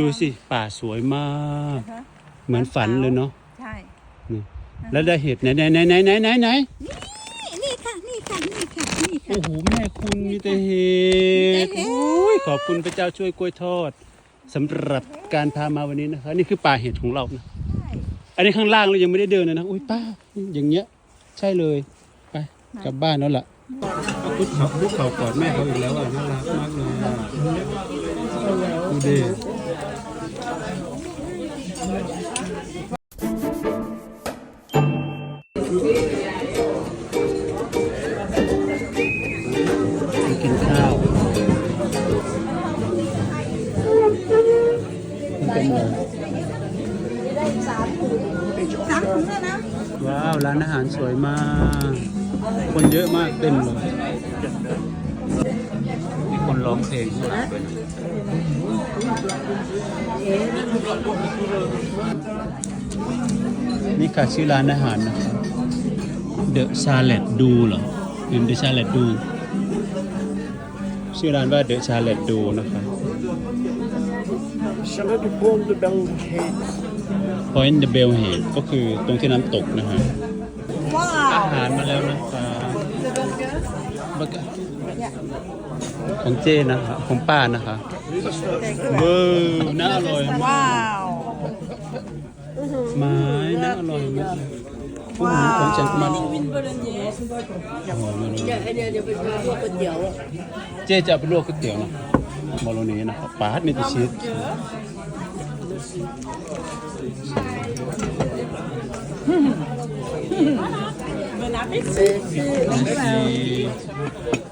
ดูสิป่าสวยมากฮะเหมือนฝันเลยเนาะใช่แล้วได้เห็ดไหนไหนไหนไหนไหนไหนไหนนี่นี่ค่ะ นี่ค่ะ นี่ค่ะ นี่ค่ะ โอ้โหแม่คุณมีแต่เห็ดมีแต่เห็ดโอ้ยขอบคุณพระเจ้าช่วยกล้วยทอดสำหรับการพามาวันนี้นะคะนี่คือป่าเห็ดของเรานะใช่อันนี้ข้างล่างเรายังไม่ได้เดินเลยนะอุ้ยป้าอย่างเงี้ย ใช่เลยไปกลับบ้านแล้วล่ะคุกเขาคุกเขากอดแม่เขาอีกแล้วอะน่ารักมากเลยอะดูดิ กินข้าวเป็นว้าว ร้านอาหารสวยมาก คนเยอะมากเต็มเลยมีคนร้องเพลงด้วย ค่ะชื่อร้านอาหารนะครับ The Charlotte Do เหรอหรือ The Charlotte Do ชื่อร้านว่า The Charlotte Do นะครับ Charlotte du Pont de Belgehead. Point the Bell Head ก็คือตรงที่น้ำตกนะฮะว้าอาวหารมาแล้วนะครับเบอร์เกอร์ของเจนะครับของป้านะคะเบอร์น่าอร่อยมากว้าว ไม้น่าอร่อยมากพวกหมูของฉันมันโอ้โหไม่รู้ไอเดียเดี๋ยวไปซื้อพวกก๋วยเตี๋ยวอะเจจะเอาไปลวกก๋วยเตี๋ยวนะบอลโลนี้นะครับปาดมีแต่ชีส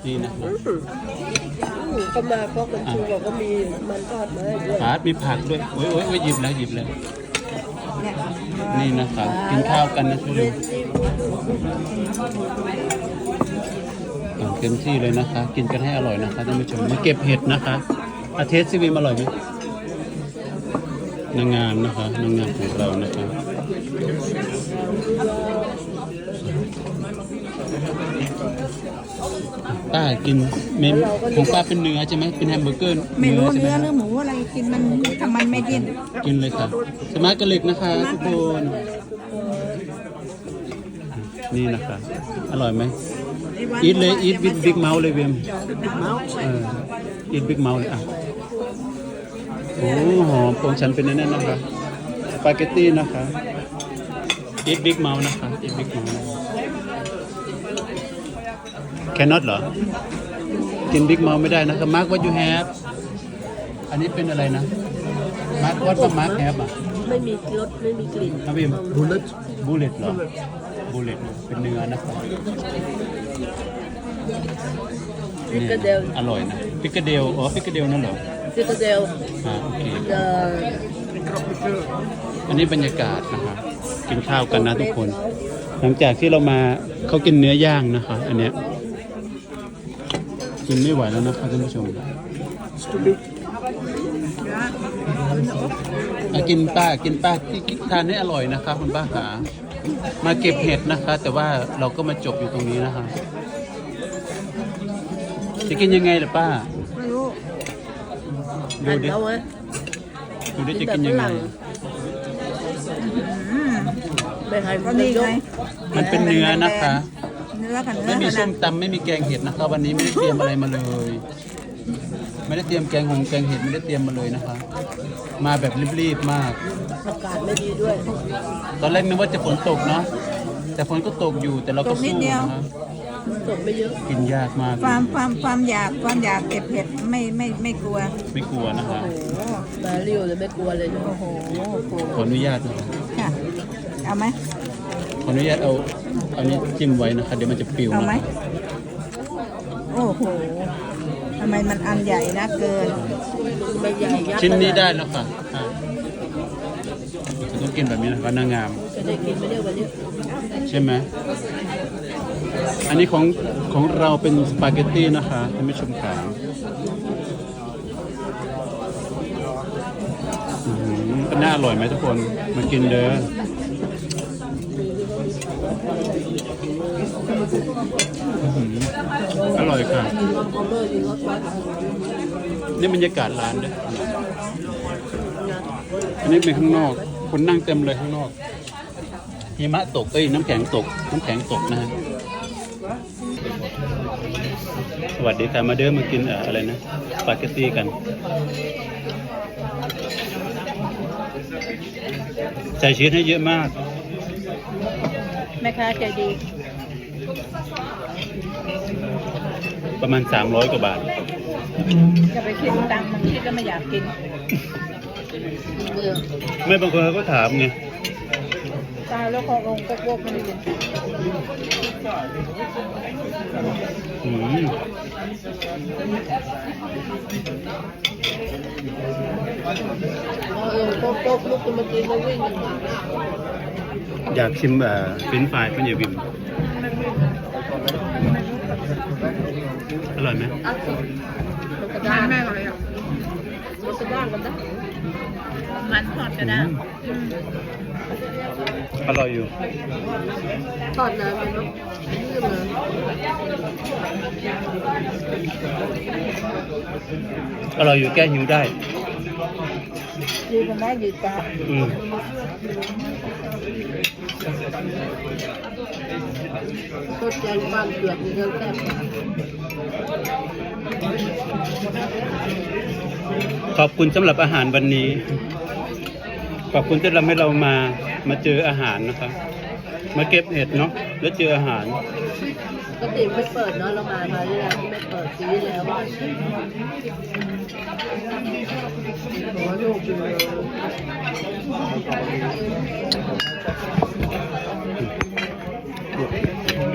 นี่นะครับเขามาเพราะคนชูบอกว่ามีมันทอดมาให้ด้วยปาดมีผักด้วยโอ้ยโอ้ยโอ้ยหยิบแล้วหยิบแล้ว นี่นะครับ กินข้าวกันนะทุกคนเต็มที่เลยนะคะ กินกันให้อร่อยนะคะท่านผู้ชมมาเก็บเห็ดนะคะอาเทสซีวีมอร่อยไหมนางงามนะคะนางงามของเรานะคะ ป้ากินเมนของป้าเป็นเนื้อใช่ไหมเป็นแฮมเบอร์เกอร์ไม่รู้ใช่ไหมเนื้อคะหรือหมูอะไรกินมันถ้ามันไม่ดิ้นกินเลยค่ะสมาร์ทกะเล็กนะคะทุกคนนี่นะคะอร่อยไหมอีทเลยอีทบิ๊กบิ๊กเมาส์เลยเวมเอออีทบิ๊กเมาส์เลยอะโอ้หอมของฉันเป็นแน่นๆนะคะสปาเกตตี้นะคะอีทบิ๊กเมาส์นะคะอีทบิ๊กเมาส์ แคนนอตเหรอ กินบิ๊กเมาส์ไม่ได้นะคะมาร์คว่ายูแฮปอันนี้เป็นอะไรนะมาร์ควัดว่ามาร์คแฮปอะ ไม่มีรสไม่มีกลิ่นนะพี่บูเลตบูเลตเหรอบูเลตเป็นเนื้อนะครับพิกาเดลอร่อยนะ พิกาเดลอ๋อ พิกาเดลนั่นเหรอ พิกาเดลอ่าโอเคเอ่ออันนี้บรรยากาศนะคะกินข้าวกันนะทุกคน หลังจากที่เรามาเขากินเนื้อย่างนะคะ อันเนี้ย กินไม่ไหวแล้วนะคะท่านผู้ชมอะกินป้ากินป้าที่ทานให้อร่อยนะคะคุณป้าขามาเก็บเห็ดนะคะ แต่ว่าเราก็มาจบอยู่ตรงนี้นะคะจะกินยังไงล่ะป้า ไม่รู้ดูหั่นดิแล้วไหมดูดิจะกินยังไงไม่ให้ก็มันนี่ยไงกมันเป็นเนื้อนะคะ เนื้อกับเนื้ไม่อมีเท่าส้นั้มนตำไม่มีแกงเห็ดนะคะวันนี้ไม่ได้เตรียมอะไรมาเลย ไม่ได้เตรียมแกงหงแกงเห็ดไม่ได้เตรียมมาเลยนะคะ มาแบบรีบๆมาก อากาศไม่ดีด้วย ตอนแรกนึกว่าจะฝนตกเนาะแต่ฝนก็ตกอยู่แต่เราก็สู้นะคะตกไม่เยอะ กินยากมากความความความอยากความอยากเก็บเห็ดไม่ไม่ไม่กลัวไม่กลัวนะคะโอ้โหมาเรียวเลยไม่กลัวเลยนะโอ้โหโอ้โหขออนุญาตนะคะค่ะเอาไหมข ออนุญาตเอาเอานี้จิ้มไว้นะคะ เดี๋ยวมันจะปลิวเอาไหม นะคะโอ้โห ทำไมมันอันใหญ่นะเกินไม่ใหญ่ยักษ์ชิ้นนี้ได้แล้วค่ะอะต้องกินแบบนี้นะคะนางงาม จะได้กินไหมเนี่ยวันนี้ใช่ไหม อันนี้ของของเราเป็นสปาเกตตี้นะคะท่านผู้ชมขาอื้อหือน่าอร่อยไหมทุกคน มากินเด้อ อร่อยค่ะ นี่บรรยากาศร้านเด้ออันนี้เป็นข้างนอก คนนั่งเต็มเลยข้างนอกหิมะตก เอ้ย น้ำแข็งตก น้ำแข็งตกนะฮะ สวัสดีค่ะมาเดินมากินเอ่ออะไรนะ สปาเกตตี้กัน ใส่ชีสให้เยอะมากแม่ค้าใจดี ประมาณ 300 กว่าบาท จะไปคิดตังค์บางทีก็ไม่อยากกินไม่บางคนเขาก็ถามไงตายแล้วพอลงก็พวกไม่ได้กินอืมเออโต๊ะโต๊ะลูกจะมากินแล้ววิ่งกันมาอยากชิมเอ่อเฟรนช์ฟรายเป็นยาวิม อร่อยไหมกระด้างแม่อะไรอะกระด้างกันได้มันทอดก็ได้อืมอร่อยอยู่ทอดนานไหมเนาะยืดเลยอร่อยอยู่แก้หิวได้ยืนกันได้ยืนตาอืม ทอดแกงบ้านเผือกมีเรื่องแซ่บขอบคุณสำหรับอาหารวันนี้ ขอบคุณที่ทำให้เรามามาเจออาหารนะครับ มาเก็บเห็ดเนาะแล้วเจออาหารปกติไม่เปิดเนาะเรามามาที่แล้วไม่เปิดปีแล้วว่าโอ้ลูกเลย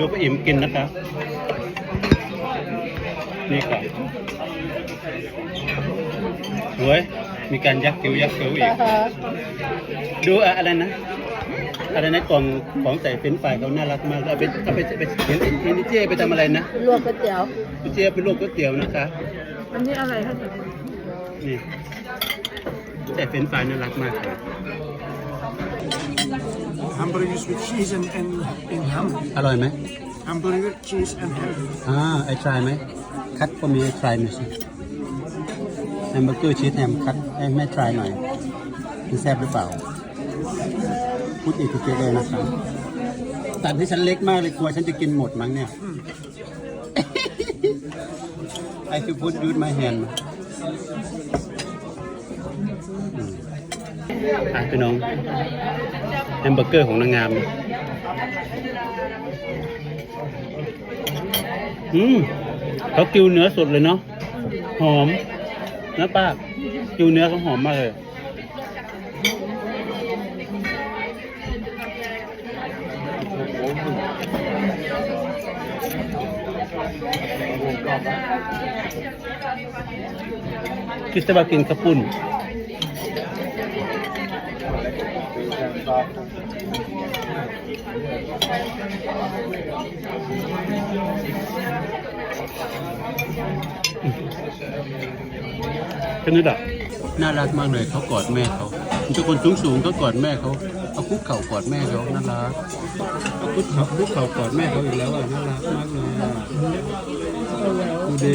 ดูป้าอิ่มกินนะครับนี่ครับสวยมีการยักคิ้วยักคิ้วอีก ดูอะอะไรนะ อะไรนะกล่องของใส่เฟรนช์ฟรายเขาน่ารักมากเอาไปเอาไปไปเห็นเห็นเห็นเจ๊ไปทำอะไรนะลวกก๋วยเตี๋ยวเจ๊ไปลวกก๋วยเตี๋ยวนะคะ อันนี้อะไรคะนี่แต่เฟรนช์ฟรายน่ารักมากเลย Hamburgers with cheese and, and, and ham. อร่อยไหม Hamburger, cheese and ham. อ่าไอทรายไหม คัดก็มีไอทรายหน่อยสิแฮมเบอร์เกอร์ชีสแฮมคัดให้แม่ทรายหน่อยมันแซ่บหรือเปล่า พูดอีกทีเลยนะครับ ตัดให้ฉันเล็กมากเลยกลัวฉันจะกินหมดมั้งเนี่ย ไอคือพูดยูดมาแฮนอะพี่น้อง แฮมเบอร์เกอร์ของนางงาม อืมเขากิวเนื้อสดเลยเนาะ หอมนะป้ากิวเนื้อเขาหอมมากเลย คิดจะมากินกระปุ่น เป็นนี่ดักน่ารักมากเลยเขากอดแม่เขาทุกคนสูงสูงๆเขากอดแม่เขาเอาคุกเข่ากอดแม่เขาน่ารักเอาคุกเข่าคุกเข่ากอดแม่เขาอีกแล้วอะน่ารักมากเลยอะดูดิ